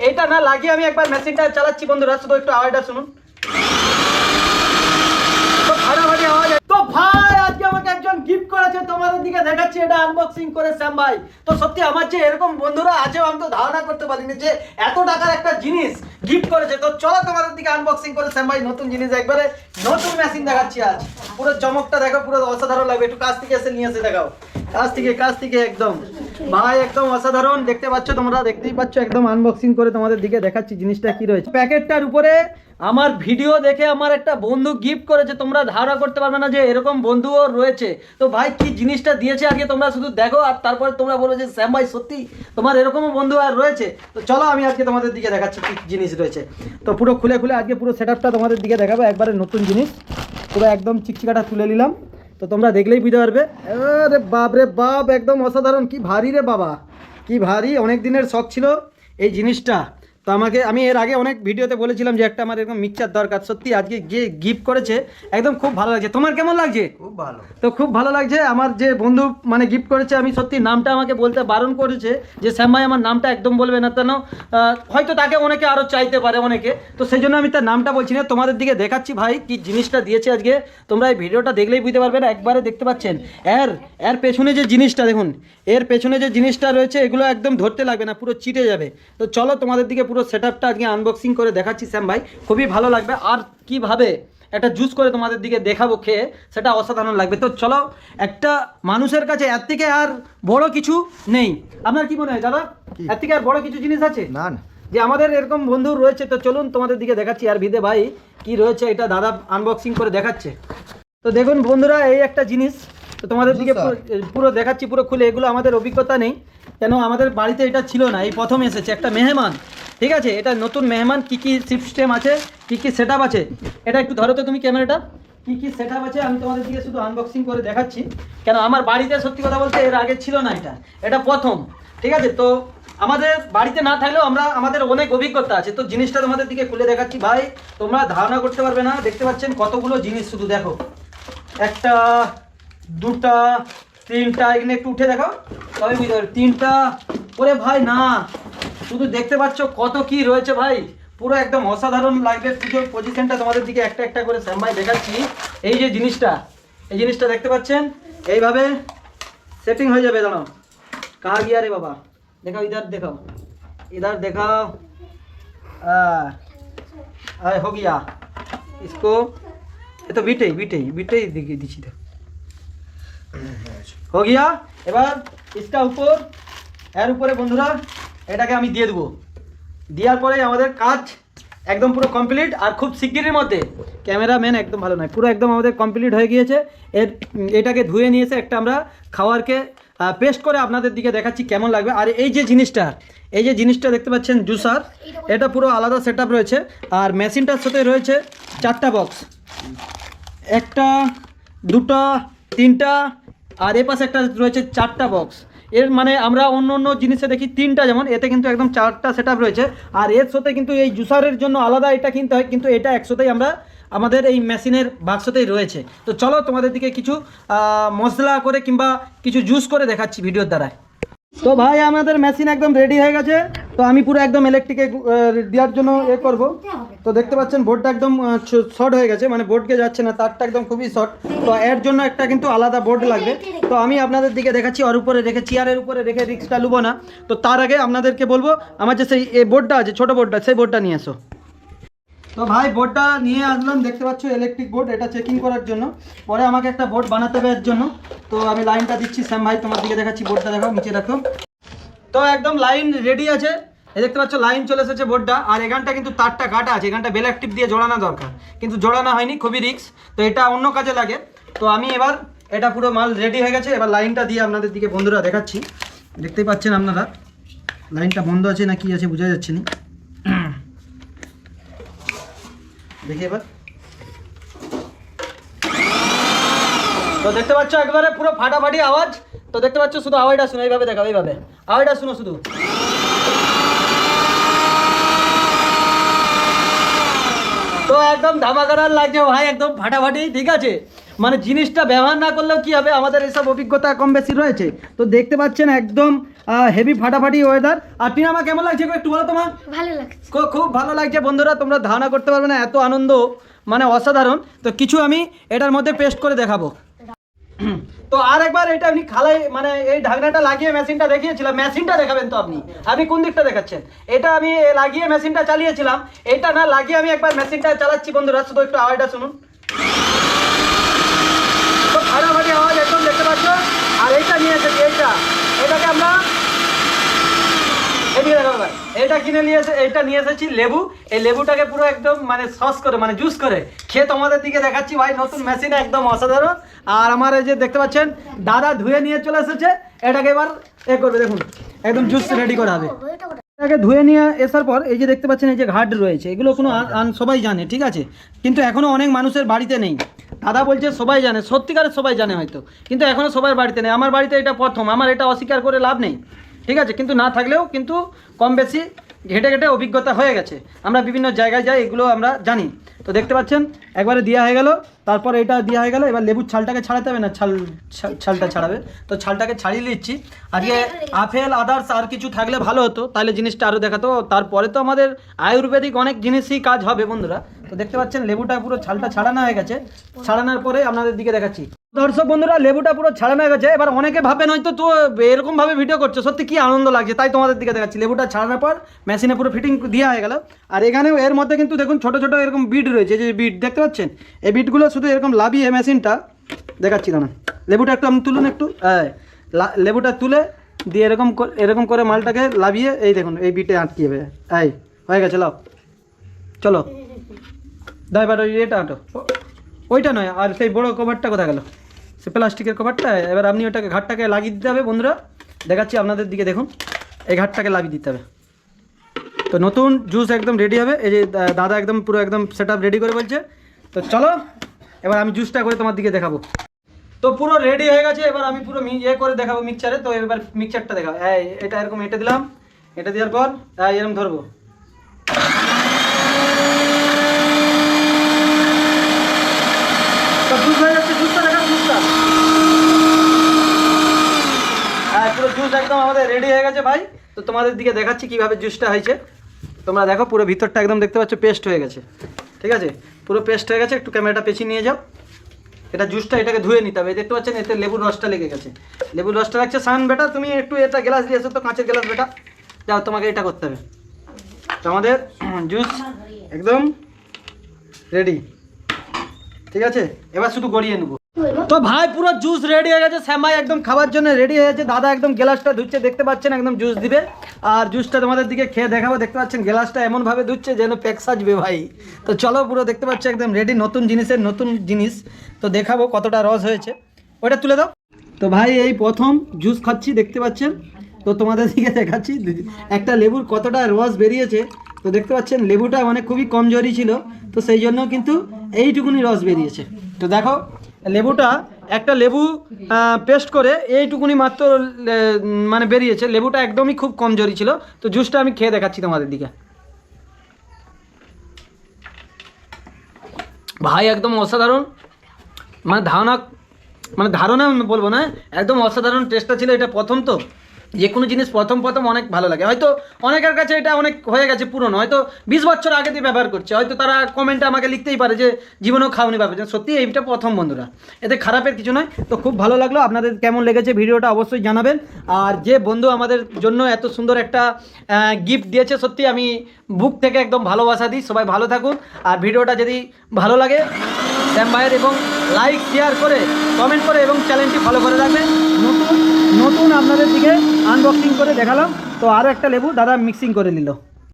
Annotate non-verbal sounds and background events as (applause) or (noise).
এইটা না লাগিয়ে আমি একবার মেশিনটা চালাচ্ছি বন্ধুরা, শুধু একটু আওয়াজটা শুনুন। তো তো এটা তো তো ধারণা করতে যে এত টাকার একটা জিনিস করেছে। তো চলো তোমাদের দিকে আনবক্সিং করে শ্যাম ভাই নতুন জিনিস একবারে নতুন মেশিন দেখাচ্ছি পুরো চমকটা দেখো, পুরো অসাধারণ লাগবে। একটু কাছ থেকে এসে নিয়ে এসে দেখাও। কাছ থেকে কাছ থেকে একদম। ভাই, একদম অসাধারণ। দেখতে পাচ্ছ তোমরা, দেখতেই পাচ্ছ, একদম আনবক্সিং করে তোমাদের দিকে দেখাচ্ছি জিনিসটা কি রয়েছে। প্যাকেটটার উপরে আমার ভিডিও দেখে আমার একটা বন্ধু গিফট করেছে। তোমরা ধারণা করতে পারবে না যে এরকম বন্ধুও রয়েছে। তো ভাই, কি জিনিসটা দিয়েছে আগে তোমরা শুধু দেখো, আর তারপরে তোমরা বলো যে, শ্যাম ভাই, সত্যি তোমার এরকমও বন্ধু আর রয়েছে? তো চলো, আমি আজকে তোমাদের দিকে দেখাচ্ছি কি জিনিস রয়েছে। তো পুরো খুলে খুলে আজকে পুরো সেট তোমাদের দিকে দেখাবো, একবারে নতুন জিনিস। পুরো একদম চিকচিকাটা তুলে নিলাম। তো তোমরা দেখলেই বুঝতে পারবে। আরে বাপ রে বাপ, একদম অসাধারণ। কি ভারী রে বাবা। কি ভারী, অনেক দিনের শখ ছিল এই জিনিসটা। তো আমাকে আমি এর আগে অনেক ভিডিওতে বলেছিলাম যে একটা আমার এরকম মিক্সচার দরকার। সত্যি আজকে যে গিফট করেছে একদম খুব ভালো লাগছে। তোমার কেমন লাগছে? খুব ভালো। তো খুব ভালো লাগছে। আমার যে বন্ধু মানে গিফট করেছে আমি সত্যি নামটা আমাকে বলতে বারণ করেছে যে শ্যাম ভাই আমার নামটা একদম বলবে না। কেন হয়তো তাকে অনেকে আরও চাইতে পারে অনেকে। তো সেই জন্য আমি তার নামটা বলছি না। তোমাদের দিকে দেখাচ্ছি ভাই কি জিনিসটা দিয়েছে আজকে। তোমরা এই ভিডিওটা দেখলেই বুঝতে পারবে না একবারে দেখতে পাচ্ছেন। এর এর পেছনে যে জিনিসটা দেখুন এর পেছনে যে জিনিসটা রয়েছে এগুলো একদম ধরতে লাগবে না পুরো চিটে যাবে। তো চলো তোমাদের দিকে পুরো সেট আপটা আজকে আনবক্সিং করে দেখাচ্ছি শ্যাম ভাই। খুবই ভালো লাগবে। আর কীভাবে একটা জুস করে তোমাদের দিকে দেখাবো খেয়ে সেটা অসাধারণ লাগবে। তো চলো একটা মানুষের কাছে এর থেকে আর বড় কিছু নেই। আপনার কি মনে হয় দাদা? এর থেকে আর বড় কিছু জিনিস আছে? না না। যে আমাদের এরকম বন্ধু রয়েছে তো চলুন তোমাদের দিকে দেখাচ্ছি। আর ভিদে ভাই কি রয়েছে এটা দাদা আনবক্সিং করে দেখাচ্ছে। তো দেখুন বন্ধুরা এই একটা জিনিস। তো তোমাদের দিকে পুরো- পুরো দেখাচ্ছি পুরো খুলে। এগুলো আমাদের অভিজ্ঞতা নেই। কেন আমাদের বাড়িতে এটা ছিল না। এই প্রথম এসেছে। একটা মেহমান। ঠিক আছে, এটা নতুন মেহমান, কি কি সিস্টেম আছে, কি কি সেট আছে? এটা একটু ধরো তো তুমি ক্যামেরাটা। কি কি সেট আছে, আমি তোমাদের দিকে শুধু আনবক্সিং করে দেখাচ্ছি। কেন, আমার বাড়িতে সত্যি কথা বলতে এর আগে ছিল না এটা। এটা প্রথম, ঠিক আছে? তো আমাদের বাড়িতে না থাকলেও আমরা, আমাদের অনেক অভিজ্ঞতা আছে। তো জিনিসটা তোমাদের দিকে খুলে দেখাচ্ছি। ভাই, তোমরা ধারণা করতে পারবে না, দেখতে পাচ্ছেন কতগুলো জিনিস শুধু দেখো। একটা, দুটা, তিনটা এখানে একটু উঠে দেখো তবে বুঝতে পারবে তিনটা, ওরে ভাই, না। শুধু দেখতে পাচ্ছ কত কি রয়েছে ভাই পুরো একদম অসাধারণ লাগবে পুজোর পজিশনটা তোমাদের দিকে একটা একটা করে শ্যাম ভাই দেখাচ্ছি এই যে জিনিসটা এই জিনিসটা দেখতে পাচ্ছেন এইভাবে সেটিং হয়ে যাবে দাঁড়াও कहा गया रे बाबा देखाओ इधर देखाओ इधर देखाओ आ, आ, हो गया इसको ये तो बीटे ही बीटे ही बीटे ही दिखी दीची था हो गया এবার इसका উপর এর উপরে বন্ধুরা এটাকে আমি দিয়ে দেবো। দেওয়ার পরে আমাদের কাজ একদম পুরো কমপ্লিট আর খুব শিগগিরের মধ্যে। ক্যামেরাম্যান একদম ভালো নয়, পুরো একদম আমাদের কমপ্লিট হয়ে গিয়েছে। এর এটাকে ধুয়ে নিয়েছে একটা আমরা খাওয়ারকে পেস্ট করে আপনাদের দিকে দেখাচ্ছি কেমন লাগবে। আর এই যে জিনিসটা, এই যে জিনিসটা দেখতে পাচ্ছেন জুসার, এটা পুরো আলাদা সেট রয়েছে। আর মেশিনটার সাথে রয়েছে চারটা বক্স একটা, দুটা, তিনটা, আর এ পাশে একটা রয়েছে চারটা বক্স এর মানে আমরা অন্য অন্য জিনিসে দেখি তিনটা, যেমন এতে কিন্তু একদম চারটা সেট রয়েছে, আর এর সাথে কিন্তু এই জুসারের জন্য আলাদা এটা কিনতে হয়, কিন্তু এটা একসাথেই আমরা আমাদের এই মেশিনের বাক্সতেই রয়েছে। তো চলো তোমাদের দিকে কিছু মশলা করে কিংবা কিছু জুস করে দেখাচ্ছি ভিডিওর দ্বারায়। তো ভাই, আমাদের মেশিন একদম রেডি হয়ে গেছে। তো আমি পুরো একদম ইলেকট্রিকে দেওয়ার জন্য এ করব। তো দেখতে পাচ্ছেন বোর্ডটা একদম শর্ট হয়ে গেছে মানে বোর্ডকে যাচ্ছে না, তারটা একদম খুবই শর্ট তো এর জন্য একটা কিন্তু আলাদা বোর্ড লাগবে। তো আমি আপনাদের দিকে দেখাচ্ছি, ওর উপরে রেখে চেয়ারের উপরে রেখে রিক্সটা লুবো না। তো তার আগে আপনাদেরকে বলব, আমার যে সেই বোর্ডটা আছে, ছোটো বোর্ডটা সেই বোর্ডটা নিয়ে এসো। তো ভাই বোর্ডটা নিয়ে আসলাম, দেখতে পাচ্ছ ইলেকট্রিক বোর্ড এটা চেকিং করার জন্য। পরে আমাকে একটা বোর্ড বানাতে হবে এর জন্য। তো আমি লাইনটা দিচ্ছি, শ্যাম ভাই, তোমার দিকে দেখাচ্ছি বোর্ডটা দেখো নিচে রাখো তো একদম লাইন রেডি আছে। দেখতে পাচ্ছ লাইন চলে এসেছে বোর্ডটা আর এখানটা কিন্তু তারটা কাটা আছে, এখানটা বেলাক টিপ দিয়ে জোড়ানো দরকার। কিন্তু জোড়ানো হয়নি, খুবই রিক্স তো এটা অন্য কাজে লাগে। তো আমি এবার এটা পুরো মাল রেডি হয়ে গেছে, এবার লাইনটা দিয়ে আপনাদের দিকে বন্ধুরা দেখাচ্ছি। দেখতেই পাচ্ছেন আপনারা লাইনটা বন্ধ আছে না কি আছে, বোঝা যাচ্ছে না। দেখি এবার। তো দেখতে পাচ্ছ একবারে পুরো ফাটাফাটি আওয়াজ। তো দেখতে পাচ্ছ শুধু আওয়াজটা শুনো, এইভাবে দেখাও, এইভাবে। আওয়াজটা শুনো শুধু। তো একদম ধামাকাদার লাগছে ভাই, একদম ফাটাফাটি, ঠিক আছে? মানে জিনিসটা ব্যবহার না করলেও কি হবে? আমাদের এসব অভিজ্ঞতা কম বেশি রয়েছে। তো দেখতে পাচ্ছেন একদম হেভি ফাটাফাটি ওয়েদার আর টিনামা কেমন লাগছে একটু বলো তোমার ভালো লাগছে। খুব ভালো লাগছে বন্ধুরা তোমরা ধারণা করতে পারবে না এত আনন্দ মানে অসাধারণ। তো কিছু আমি এটার মধ্যে পেস্ট করে দেখাবো। তো আর একবার এটা আপনি খালাই মানে এই ঢাকনাটা লাগিয়ে মেশিনটা দেখিয়েছিলাম। মেশিনটা দেখাবেন তো আপনি। আপনি কোন দিকটা দেখাচ্ছেন? এটা আমি লাগিয়ে মেশিনটা চালিয়েছিলাম। এটা না লাগিয়ে আমি একবার মেশিনটা চালাচ্ছি বন্ধুরা শুধু একটু আওয়াজটা শুনুন। ফাটাফাটি আওয়াজ একদম দেখতে পাচ্ছ? আর এইটা নিয়ে এসেছি, এইটা। এটাকে আমরা। এটা কিনে নিয়ে এসে এটা নিয়ে এসেছি, লেবু। এই লেবুটাকে পুরো একদম মানে সস করে মানে জুস করে। খেয়ে তোমাদের দিকে দেখাচ্ছি ভাই, নতুন মেশিনে একদম অসাধারণ। আর আমার এই যে দেখতে পাচ্ছেন, দাদা ধুয়ে নিয়ে চলে এসেছে। এটাকে এবার এ করবে, দেখুন। একদম জুস রেডি করা হবে। এটাকে ধুয়ে নিয়ে আসার পর এই যে দেখতে পাচ্ছেন, এই যে ঘাট রয়েছে, এগুলো কোনো সবাই জানে, ঠিক আছে? কিন্তু এখনও অনেক মানুষের বাড়িতে নেই। দাদা বলছে সবাই জানে, সত্যিকারের সবাই জানে হয়তো, কিন্তু এখনও সবাই বাড়িতে নেই। আমার বাড়িতে এটা প্রথম, আমার এটা অস্বীকার করে লাভ নেই, ঠিক আছে? কিন্তু না থাকলেও কিন্তু কম বেশি ঘেটে ঘেটে অভিজ্ঞতা হয়ে গেছে। আমরা বিভিন্ন জায়গায় যাই, এগুলো আমরা জানি। তো দেখতে পাচ্ছেন, একবারে দেওয়া হয়ে গেল, তারপর এটা দেওয়া হয়ে গেল, এবার লেবুর ছালটাকে ছাড়াতে হবে না, ছাল ছালটা ছাড়াবে। তো ছালটাকে ছাড়িয়ে নিচ্ছি। আজকে আপেল, আদার্স আর কিছু থাকলে ভালো হতো, তাহলে জিনিসটা আরও দেখাতো। তারপরে তো আমাদের আয়ুর্বেদিক অনেক জিনিসই কাজ হবে বন্ধুরা। তো দেখতে পাচ্ছেন, লেবুটা পুরো ছালটা ছাড়ানো হয়ে গেছে। ছাড়ানোর পরে আপনাদের দিকে দেখাচ্ছি। দর্শক বন্ধুরা, লেবুটা পুরো ছাড়ানো গেছে। এবার অনেকে ভাবেন হয়তো তো এরকম ভাবে ভিডিও করছ। সত্যি কি আনন্দ লাগছে? তাই তোমাদের দিকে দেখাচ্ছি। লেবুটা ছাড়ানোর পর মেশিনে পুরো ফিটিং দেওয়া হয়ে গেল। আর এখানেও এর মধ্যে কিন্তু দেখুন, ছোট ছোট এরকম বিট রয়েছে। যে বিট দেখতে পাচ্ছেন? এই বিটগুলো শুধু এরকম লাভিয়ে মেশিনটা দেখাচ্ছি, দাঁড়ান। লেবুটা একটু আপনি তুলুন একটু। হ্যাঁ লেবুটা তুলে দিয়ে এরকম এরকম করে মালটাকে লাভিয়ে, এই দেখুন, এই বিটে আটকে যাবে এই, হয়ে গেছে, লাও। চলো। এবার ওই এটা আটো। ওইটা নয়, আর সেই বড় কভারটা কোথায় গেল? সে প্লাস্টিকের কভারটা, এবার আপনি ওটাকে ঘাটটাকে লাগিয়ে দিতে হবে বন্ধুরা। দেখাচ্ছি আপনাদের দিকে, দেখুন। এই ঘাটটাকে লাগিয়ে দিতে হবে। তো নতুন জুস একদম রেডি হবে। এই যে দাদা একদম পুরো একদম সেট রেডি করে বলছে। তো চলো, এবার আমি জুসটা করে তোমার দিকে দেখাবো। তো পুরো রেডি হয়ে গেছে, এবার আমি পুরো ইয়ে করে দেখাবো মিক্সচারে তো এবার মিক্সচারটা দেখাবো। এই, এটা এরকম এটা দিলাম। এটা দেওয়ার পর এরকম ধরবো তো জুস হয়ে যাচ্ছে জুসটা দেখাবো জুসটা হ্যাঁ পুরো জুস একদম আমাদের রেডি হয়ে গেছে ভাই। তো তোমাদের দিকে দেখাচ্ছি কীভাবে জুসটা হয়েছে। তোমরা দেখো পুরো ভিতরটা একদম দেখতে পাচ্ছ পেস্ট হয়ে গেছে। ঠিক আছে? পুরো পেস্ট হয়ে গেছে, একটু ক্যামেরাটা পেছিয়ে নিয়ে যাও। এটা জুসটা এটাকে ধুয়ে নিতে হবে। দেখতে পাচ্ছেন, এতে লেবুর রসটা লেগে গেছে। লেবুর রসটা লাগছে সান বেটা, তুমি একটু এটা গ্লাস দিয়ে এসো তো, কাঁচের গ্লাস বেটা। যাও, তোমাকে এটা করতে হবে। তো আমাদের (clears throat) জুস একদম রেডি ঠিক আছে? এবার শুধু গড়িয়ে নেব। তো ভাই, পুরো জুস রেডি হয়ে গেছে। শ্যামাই একদম খাবার জন্য রেডি হয়ে গেছে। দাদা একদম গ্লাসটা ধুচ্ছে, দেখতে পাচ্ছেন? একদম জুস দিবে। আর জুসটা তোমাদের দিকে খেয়ে দেখাবো। দেখতে পাচ্ছেন, গ্লাসটা এমনভাবে ধুচ্ছে যেন প্যাক সাজবে ভাই। তো চলো, পুরো দেখতে পাচ্ছি, একদম রেডি নতুন জিনিসের নতুন জিনিস। তো দেখাবো কতটা রস হয়েছে। ওটা তুলে দাও। তো ভাই, এই প্রথম জুস খাচ্ছি, দেখতে পাচ্ছেন? তো তোমাদের দিকে দেখাচ্ছি। একটা লেবুর কতটা রস বেরিয়েছে। তো দেখতে পাচ্ছেন, লেবুটা মানে খুবই কমজোরি ছিল। তো সেই জন্য কিন্তু এইটুকুনি রস বেরিয়েছে। তো দেখো লেবুটা একটা লেবু পেস্ট করে এইটুকুনি মাত্র মানে বেরিয়েছে। লেবুটা একদমই খুব কমজোরি ছিল। তো জুসটা আমি খেয়ে দেখাচ্ছি তোমাদের দিকে। ভাই, একদম অসাধারণ। মানে ধারণা মানে ধারণা বলব না, একদম অসাধারণ টেস্টটা ছিল। এটা প্রথম তো। যে কোনো জিনিস প্রথম প্রথম অনেক ভালো লাগে। হয়তো অনেকের কাছে এটা অনেক হয়ে গেছে পুরনো, হয়তো বিশ বছর আগে দিয়ে ব্যবহার করছে। হয়তো তারা কমেন্টে আমাকে লিখতেই পারে যে জীবনেও খাওনি ব্যাপার সত্যি এইটা প্রথম বন্ধুরা। এতে খারাপের কিছু নয়। তো খুব ভালো লাগল। আপনাদের কেমন লেগেছে ভিডিওটা অবশ্যই জানাবেন। আর যে বন্ধু আমাদের জন্য এত সুন্দর একটা গিফট দিয়েছে, সত্যি আমি বুক থেকে একদম ভালোবাসা দিই। সবাই ভালো থাকুন। আর ভিডিওটা যদি ভালো লাগে এবং লাইক শেয়ার করে কমেন্ট করে এবং চ্যানেলটি ফলো করে রাখবেন। নতুন নতুন আপনাদের দিকে আনবক্সিং করে দেখালাম। তো আরও একটা লেবু দাদা মিক্সিং করে নিল।